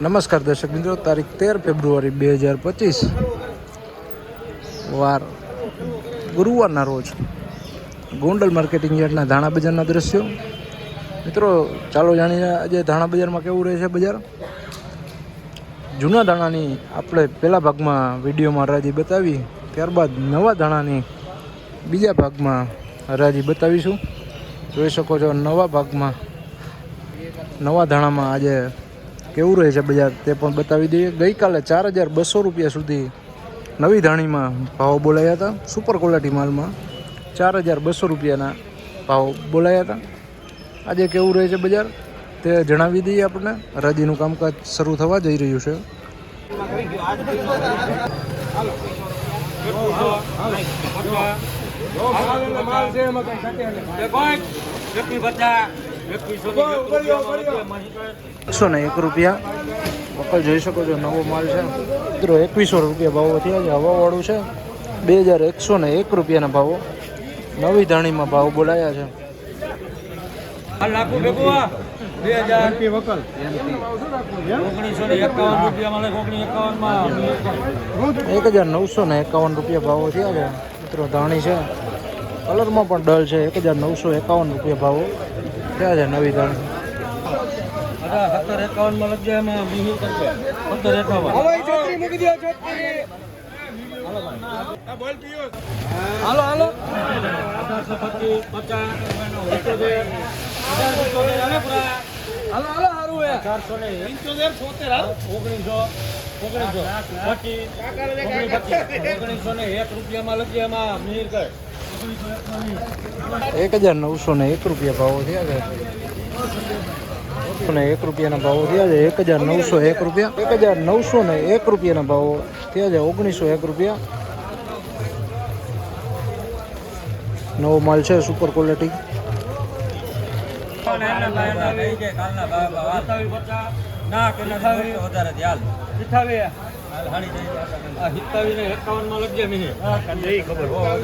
નમસ્કાર દર્શક મિત્રો, તારીખ તેર ફેબ્રુઆરી બે હજાર પચીસ. વાર ગુરુવારના રોજ ગોંડલ માર્કેટિંગ યાર્ડના ધાણા બજારના દ્રશ્યો. મિત્રો, ચાલો જાણીએ આજે ધાણા બજારમાં કેવું રહે છે બજાર? જૂના ધાણાની આપણે પહેલા ભાગમાં વિડીયોમાં હરાજી બતાવી, ત્યારબાદ નવા ધાણાની બીજા ભાગમાં હરાજી બતાવીશું. જોઈ શકો છો, નવા ભાગમાં, નવા ધાણામાં આજે કેવું રહે છે બજાર તે પણ બતાવી દઈએ ગઈકાલે ચાર હજાર બસો રૂપિયા સુધી નવી ધાણીમાં ભાવ બોલાયા હતા સુપર ક્વોલિટી માલમાં ચાર હજાર બસો રૂપિયાના ભાવ બોલાયા હતા આજે કેવું રહે છે બજાર તે જણાવી દઈએ આપણને હરાજીનું કામકાજ શરૂ થવા જઈ રહ્યું છે એકસો ને એક રૂપિયા. વકલ જોઈ શકો છો નવો માલ છે. મિત્રો એકવીસો રૂપિયા ભાવો થયા છે. હવાવાળું છે. બે હજાર એકસો ને એક રૂપિયાના ભાવો. નવી ધાણીમાં ભાવ બોલાયા છે. એક હજાર નવસો ને એકાવન રૂપિયા ભાવો થયા છે. મિત્રો ધાણી છે. કલરમાં પણ ડલ છે. એક હજાર નવસો એકાવન રૂપિયા ભાવો. થયા છે નવી ત્રણ સત્તર એકાવનમાં લગજે એમાં હાલો હાલો પચીસ પચાસ પંચોતેર હાલે. હાલો હારું એ ચારસો ને પંચોતેર છોતેર ઓગણીસો ઓગણીસો પચીસ ઓગણીસો ને એક રૂપિયામાં લખીએ એમાં મિહિર કર એક હજાર નવસો ને એક રૂપિયા ભાવો થયા છે અને એક રૂપિયાના ભાવો થયા છે એક હજાર નવસો એક રૂપિયા એક હજાર નવસો ને એક રૂપિયાના ભાવો થયા છે ઓગણીસો એક રૂપિયા નવો માલ છે સુપર ક્વોલિટી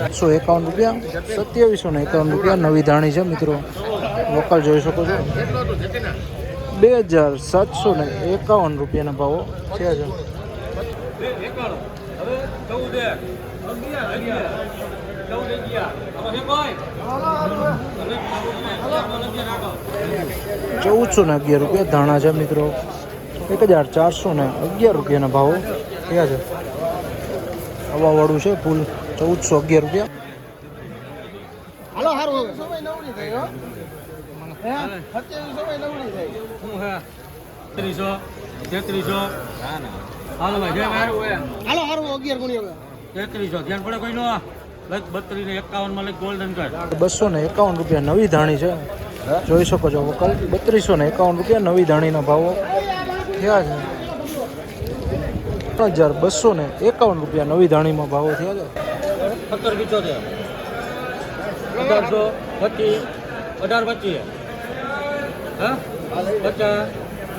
એકસો એકાવન રૂપિયા સત્યાવીસો ને એકાવન રૂપિયા નવી ધાણી છે મિત્રો. લોકલ જોઈ શકો છો. બે હજાર સાતસો ને એકાવન રૂપિયાના ભાવો થયા છે. ચૌદસો ને અગિયાર રૂપિયા ધાણા છે મિત્રો. એક હજાર ચારસો ને અગિયાર રૂપિયાના ભાવો ઠીક છે. હવાવાળું છે ફૂલ ચૌદસો અગિયાર રૂપિયા. હાલો હારું સમય તેત્રીસો હાલો ભાઈ હાલો હારું અગિયાર ગુણી તેત્રીસો ધ્યાન પડે કોઈ નો બસો ને એકાવન રૂપિયા નવી ધાણી છે. જોઈ શકો છો વકલ. બત્રીસો ને એકાવન રૂપિયા નવી ધાણીના ભાવો. થયા છે. ત્રણ હજાર બસો ને એકાવન રૂપિયા નવી ધાણીમાં ભાવો થયા છે. સત્તર પિચોતેર અઢારસો પચીસ, અઢાર પચીસ. હા? પચાસ,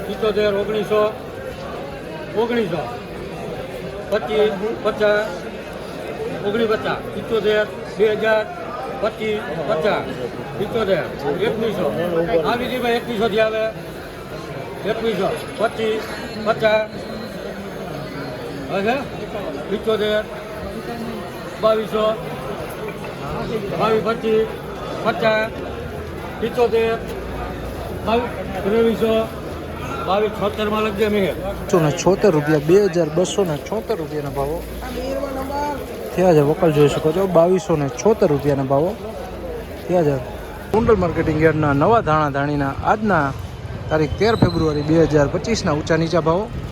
પિચોતેર, ઓગણીસો ઓગણીસો. પચીસ, પચાસ ઓગણીસ પચાસ પિચોતેર બે હજાર પચીસ, પચાસ. પિચોતેર, એકવીસો. આવી રીતે ભાઈ એકવીસો થી આવે. એકવીસો પચીસ, પચાસ હવે પિચોતેર, બાવીસો, બાવીસ, પચીસ, પચાસ, પિચોતેર ત્રેવીસો, બાવીસ, છોતેરમાં લખજે મેં. બસો ને છોતેર રૂપિયા, બે હજાર બસો ને છોતેર રૂપિયાના ભાવો. થયા છે વકલ, જોઈ શકો છો. બાવીસો ને છોતેર રૂપિયાના ભાવો. થયા છે. કુંડલ માર્કેટિંગ યાર્ડના નવા ધાણા ધાણીના આજના તારીખ તેર ફેબ્રુઆરી બે હજાર પચીસના ઊંચા નીચા ભાવો.